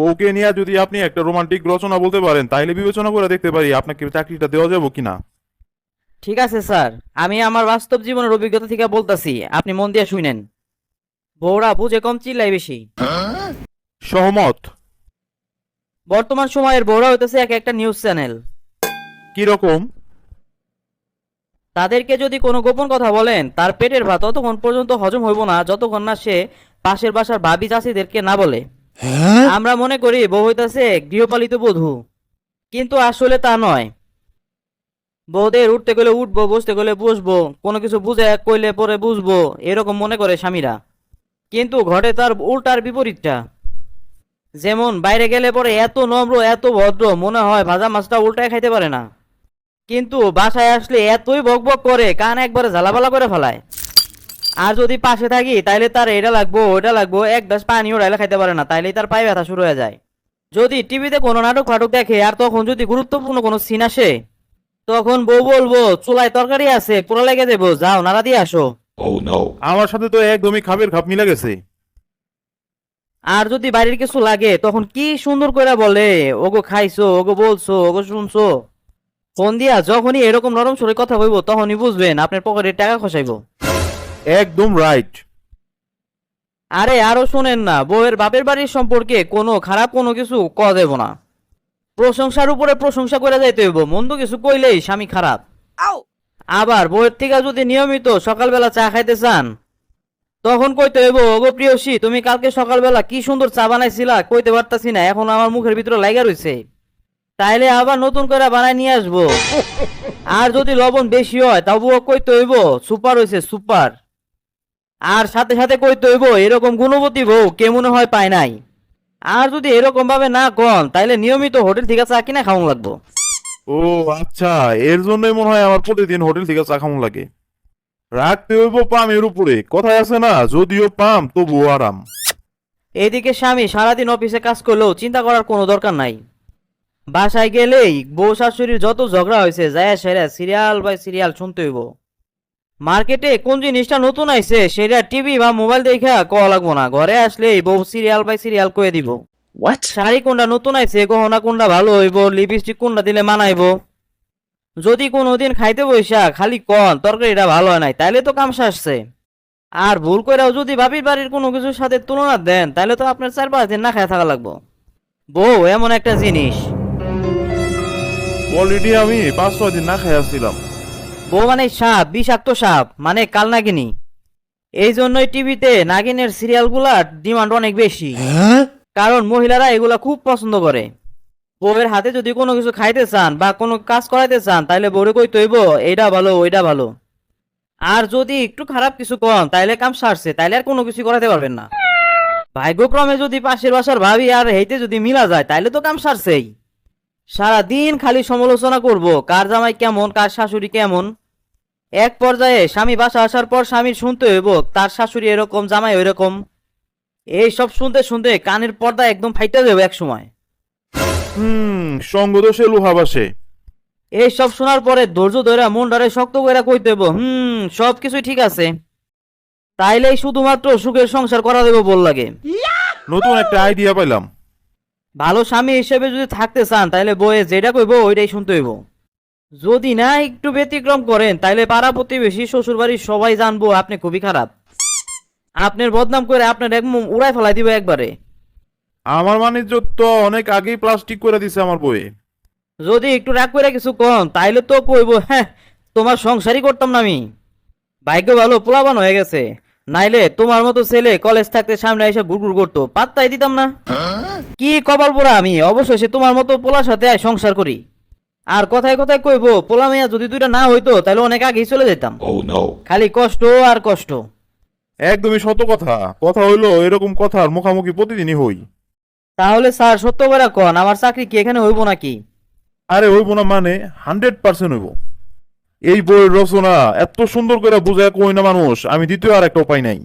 বউকে নিয়ে যদি আপনি একটা রোমান্টিক রচনা বলতে পারেন তাইলে বিবেচনা করে দেখতে পারি আপনাকে চাকরিটা দেওয়া যাব কিনা। ঠিক আছে স্যার। আমি আমার বাস্তব জীবনের অভিজ্ঞতা থেকে বলতাছি আপনি মন দিয়ে শুনেন। বউরা বুঝে কম চিল্লাই বেশি। সহমত। বর্তমান সময়ের বউরা হইতেছে এক একটা নিউজ চ্যানেল কি রকম তাদেরকে যদি কোনো গোপন কথা বলেন তার পেটের ভাত ততক্ষণ পর্যন্ত হজম হইব না যতক্ষণ না সে পাশের বাসার ভাবি চাষিদেরকে না বলে। আমরা মনে করি বউ হইতাছে গৃহপালিত বধূ, কিন্তু আসলে তা নয়। বউদের উঠতে গেলে উঠবো, বসতে গেলে বসবো, কোনো কিছু বুঝে কইলে পরে বুঝব, এরকম মনে করে স্বামীরা। কিন্তু ঘটে তার উল্টার বিপরীতটা। যেমন বাইরে গেলে পরে এত নম্র, এত ভদ্র, মনে হয় ভাজা মাছটা উল্টায় খাইতে পারে না। কিন্তু বাসায় আসলে এতই বক বক করে, কান একবারে ঝালাপালা করে ফেলায়। আর যদি পাশে থাকি তাইলে তার এটা লাগবো ওটা লাগবো এক গ্লাস পানি ওড়াইলে খাইতে পারে না তাইলেই তার পায়ে ব্যথা শুরু হয়ে যায়। যদি টিভিতে কোনো নাটক ফাটক দেখে আর তখন যদি গুরুত্বপূর্ণ কোনো সিন আসে তখন বউ বলব চুলায় তরকারি আছে পুরো লেগে দেবো যাও নাড়া দিয়ে আসো। Oh আমার সাথে তো একদমই খাপের খাপ মিলে গেছে। আর যদি বাড়ির কিছু লাগে তখন কি সুন্দর করে বলে ওগো খাইছো ওগো বলছো ওগো শুনছো। ফোন দিয়া যখনই এরকম নরম সরে কথা বলব তখনই বুঝবেন আপনার পকেটে টাকা খসাইবো। একদম রাইট আরে আরও শোনেন না বউয়ের বাপের বাড়ির সম্পর্কে কোনো খারাপ কোনো কিছু ক দেব না। প্রশংসার উপরে প্রশংসা করে যাইতে হইব মন্দ কিছু কইলেই স্বামী খারাপ। আবার বউয়ের থেকে যদি নিয়মিত সকালবেলা চা খাইতে চান তখন কইতে হইব ওগো প্রিয়সী তুমি কালকে সকালবেলা কি সুন্দর চা বানাইছিলা কইতে পারতাছি না এখন আমার মুখের ভিতরে লাগা রইছে। তাইলে আবার নতুন করে বানাই নিয়ে আসব। আর যদি লবণ বেশি হয় তবুও কইতে হইব সুপার হইছে সুপার। আর সাথে সাথে কইতে হইব এরকম গুণবতী বউ কে মনে হয় পায় নাই। আর যদি এরকম ভাবে না কন তাইলে নিয়মিত হোটেল থেকে চা কিনা খাওয়া লাগবো। ও আচ্ছা এর জন্যই মনে হয় আমার প্রতিদিন হোটেল থেকে চা খামু লাগে। রাখতে হইব পামের উপরে কথায় আছে না যদিও পাম তবুও আরাম। এদিকে স্বামী সারাদিন অফিসে কাজ করলেও চিন্তা করার কোনো দরকার নাই। বাসায় গেলেই বউ শাশুড়ির যত ঝগড়া হয়েছে যায় সেরা সিরিয়াল বাই সিরিয়াল শুনতে হইব। মার্কেটে কোন জিনিসটা নতুন আইছে সেটা টিভি বা মোবাইল দেখা কওয়া লাগবো না। ঘরে আসলেই বউ সিরিয়াল বাই সিরিয়াল কয়ে দিব। What? শাড়ি কোনটা নতুন আইছে গহনা কোনটা ভালো হইব লিপস্টিক কোনটা দিলে মানাইব? যদি কোনোদিন খাইতে বইসা খালি কন তরকারিটা ভালো হয় নাই তাইলে তো কামসা আসছে আর ভুল কইরাও যদি বাপির বাড়ির কোনো কিছুর সাথে তুলনা দেন তাহলে তো আপনার চার পাঁচ দিন না খায় থাকা লাগবো। বউ এমন একটা জিনিস। অলরেডি আমি পাঁচ ছয় দিন না খাই আসছিলাম বউ মানে সাপ বিষাক্ত সাপ মানে কাল নাগিনী এই জন্যই টিভিতে নাগিনের সিরিয়ালগুলার ডিমান্ড অনেক বেশি। কারণ মহিলারা এগুলা খুব পছন্দ করে। বউয়ের হাতে যদি কোনো কিছু খাইতে চান বা কোনো কাজ করাইতে চান তাহলে বউরে কই তৈব এইটা ভালো ওইটা ভালো। আর যদি একটু খারাপ কিছু কন তাইলে কাম সারছে তাইলে আর কোনো কিছু করাতে পারবেন না। ভাগ্যক্রমে যদি পাশের বাসার ভাবি আর হেইতে যদি মিলা যায় তাইলে তো কাম সারছেই। সারা দিন খালি সমালোচনা করব কার জামাই কেমন কার শাশুড়ি কেমন। এক পর্যায়ে স্বামী বাসা আসার পর স্বামীর শুনতে হইব তার শাশুড়ি এরকম জামাই ওইরকম। এই সব শুনতে শুনতে কানের পর্দা একদম ফাইটা যাবে এক সময়। হুম সঙ্গদোষে লোহা বাসে এই সব শোনার পরে ধৈর্য ধরে মন ধরে শক্ত করে কইতে হইব হুম সব কিছুই ঠিক আছে। তাইলেই শুধুমাত্র সুখের সংসার করা দেবো বল লাগে। নতুন একটা আইডিয়া পাইলাম। ভালো স্বামী হিসেবে যদি থাকতে চান তাহলে বইয়ে যেটা কইব ওইটাই শুনতে হইব। যদি না একটু ব্যতিক্রম করেন তাহলে পাড়া প্রতিবেশী শ্বশুর বাড়ির সবাই জানব আপনি খুবই খারাপ। আপনার বদনাম করে আপনার একদম উড়াই ফেলাই দিবে একবারে। আমার বাণিজ্য তো অনেক আগেই প্লাস্টিক করে দিছে আমার বইয়ে যদি একটু রাগ করে কিছু কন তাইলে তো কইব হ্যাঁ তোমার সংসারই করতাম না আমি। ভাগ্য ভালো পোলাবান হয়ে গেছে। নাইলে তোমার মতো ছেলে কলেজ থাকতে সামনে এসে গুড়গুড় করতো পাত্তাই দিতাম না। কি কপাল পোড়া আমি? অবশেষে তোমার মতো পোলার সাথে আয় সংসার করি। আর কথায় কথায় কইব পোলা মেয়া যদি দুইটা না হইতো তাহলে অনেক আগেই চলে যেতাম। Oh. খালি কষ্ট আর কষ্ট। একদমই সত্য কথা। কথা হইল এরকম কথার মুখামুখি প্রতিদিনই হই। তাহলে স্যার সত্য করে কন আমার চাকরি কি এখানে হইব নাকি? আরে হইব না মানে হান্ড্রেড পার্সেন্ট হইব। এই বইয়ের রচনা এত সুন্দর করে বুঝায় কই না মানুষ আমি দ্বিতীয় আর একটা উপায় নাই।